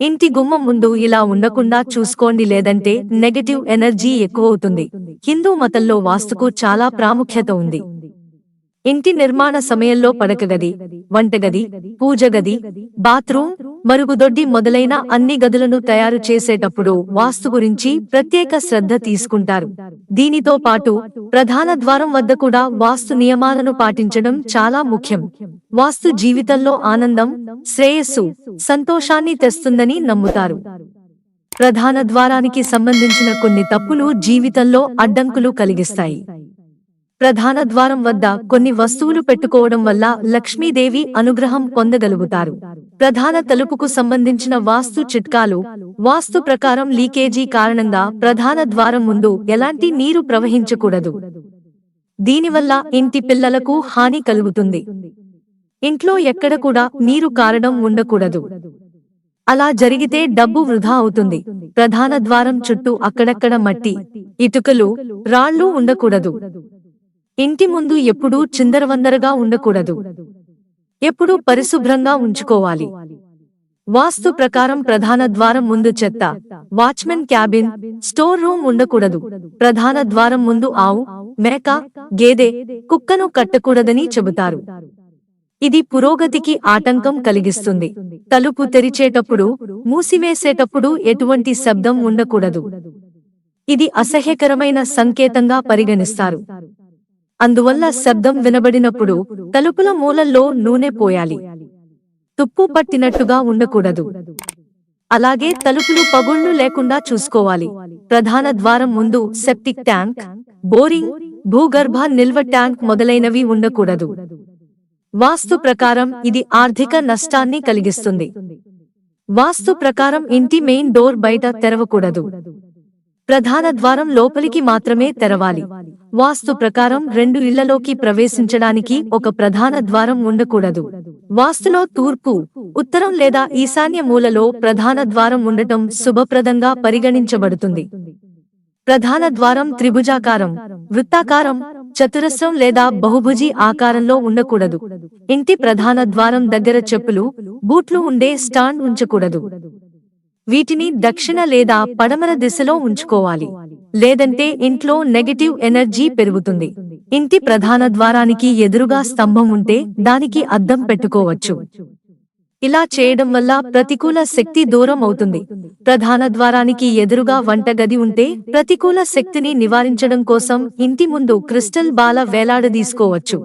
ఇంటి గుమ్మం ముందు ఇలా ఉండకుండా చూసుకోండి లేదంటే నెగటివ్ ఎనర్జీ ఎక్కువ అవుతుంది. హిందూ మతంలో వాస్తుకు చాలా ప్రాముఖ్యత ఉంది. ఇంటి నిర్మాణ సమయంలో పడకగది వంటగది పూజ గది బాత్రూమ్ మరుగుదొడ్డి మొదలైన అన్ని గదులను తయారు చేసేటప్పుడు వాస్తు గురించి ప్రత్యేక శ్రద్ధ తీసుకుంటారు. దీనితో పాటు ప్రధాన ద్వారం వద్ద కూడా వాస్తు నియమాలను పాటించడం చాలా ముఖ్యం. వాస్తు జీవితంలో ఆనందం శ్రేయస్సు సంతోషాన్ని తెస్తుందని నమ్ముతారు. ప్రధాన ద్వారానికి సంబంధించిన కొన్ని తప్పులు జీవితంలో అడ్డంకులు కలిగిస్తాయి. ప్రధాన ద్వారం వద్ద కొన్ని వస్తువులు పెట్టుకోవడం వల్ల లక్ష్మీదేవి అనుగ్రహం పొందగలుగుతారు. ప్రధాన తలుపుకు సంబంధించిన వాస్తు చిట్కాలు వాస్తు ప్రకారం లీకేజీ కారణంగా ప్రధాన ద్వారం ముందు ఎలాంటి నీరు ప్రవహించకూడదు. దీనివల్ల ఇంటి పిల్లలకు హాని కలుగుతుంది. ఇంట్లో ఎక్కడ కూడా నీరు కారడం ఉండకూడదు. అలా జరిగితే డబ్బు వృధా అవుతుంది. ప్రధాన ద్వారం చుట్టూ అక్కడక్కడ మట్టి ఇటుకలు రాళ్ళు ఉండకూడదు. ఇంటి ముందు ఎప్పుడూ చిందరవందరగా ఉండకూడదు. ఎప్పుడూ పరిశుభ్రంగా ఉంచుకోవాలి. వాస్తు ప్రకారం ప్రధాన ద్వారం ముందు చెత్త వాచ్మెన్ క్యాబిన్ స్టోర్ రూమ్ ఉండకూడదు. ప్రధాన ద్వారం ముందు ఆవు మేక గేదె కుక్కను కట్టకూడదని చెబుతారు. ఇది పురోగతికి ఆటంకం కలిగిస్తుంది. తలుపు తెరిచేటప్పుడు మూసివేసేటప్పుడు ఎటువంటి శబ్దం ఉండకూడదు. ఇది అసహ్యకరమైన సంకేతంగా పరిగణిస్తారు. అందువల్ల శబ్దం వినబడినప్పుడు తలుపుల మూలల్లో నూనె పోయాలి. తుప్పు పట్టినట్టుగా ఉండకూడదు. అలాగే తలుపులు పగుళ్ళు లేకుండా చూసుకోవాలి. ప్రధాన ద్వారం ముందు సెప్టిక్ ట్యాంక్ బోరింగ్ భూగర్భ నిల్వ ట్యాంక్ మొదలైనవి ఉండకూడదు. వాస్తు ప్రకారం ఇది ఆర్థిక నష్టాన్ని కలిగిస్తుంది. వాస్తు ప్రకారం ఇంటి మెయిన్ డోర్ బయట తెరవకూడదు. ప్రధాన ద్వారం లోపలికి మాత్రమే తెరవాలి. వాస్తు ప్రకారం రెండు ఇళ్ళలోకి ప్రవేశించడానికి ఒక ప్రధాన ద్వారం ఉండకూడదు. వాస్తులో తూర్పు ఉత్తరం లేదా ఈశాన్య మూలలో ప్రధాన ద్వారం ఉండటం శుభప్రదంగా పరిగణించబడుతుంది. ప్రధాన ద్వారం త్రిభుజాకారం వృత్తాకారం చతురస్రం లేదా బహుభుజి ఆకారంలో ఉండకూడదు. ఇంటి ప్రధాన ద్వారం దగ్గర చెప్పులు బూట్లు ఉండే స్టాండ్ ఉంచకూడదు. వీటిని దక్షిణ లేదా పడమర దిశలో ఉంచుకోవాలి. లేదంటే ఇంట్లో నెగటివ్ ఎనర్జీ పెరుగుతుంది. ఇంటి ప్రధాన ద్వారానికి ఎదురుగా స్తంభం ఉంటే దానికి అద్దం పెట్టుకోవచ్చు. ఇలా చేయడం వల్ల ప్రతికూల శక్తి దూరం అవుతుంది. ప్రధాన ద్వారానికి ఎదురుగా వంటగది ఉంటే ప్రతికూల శక్తిని నివారించడం కోసం ఇంటి ముందు క్రిస్టల్ బాల వేలాడదీసుకోవచ్చు.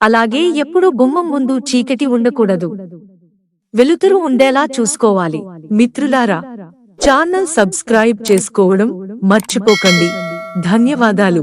అలాగే ఎప్పుడు గుమ్మం ముందు చీకటి ఉండకూడదు. వెలుతురు ఉండేలా చూసుకోవాలి. మిత్రులారా ఛానల్ సబ్స్క్రైబ్ చేసుకోవడం మర్చిపోకండి. ధన్యవాదాలు.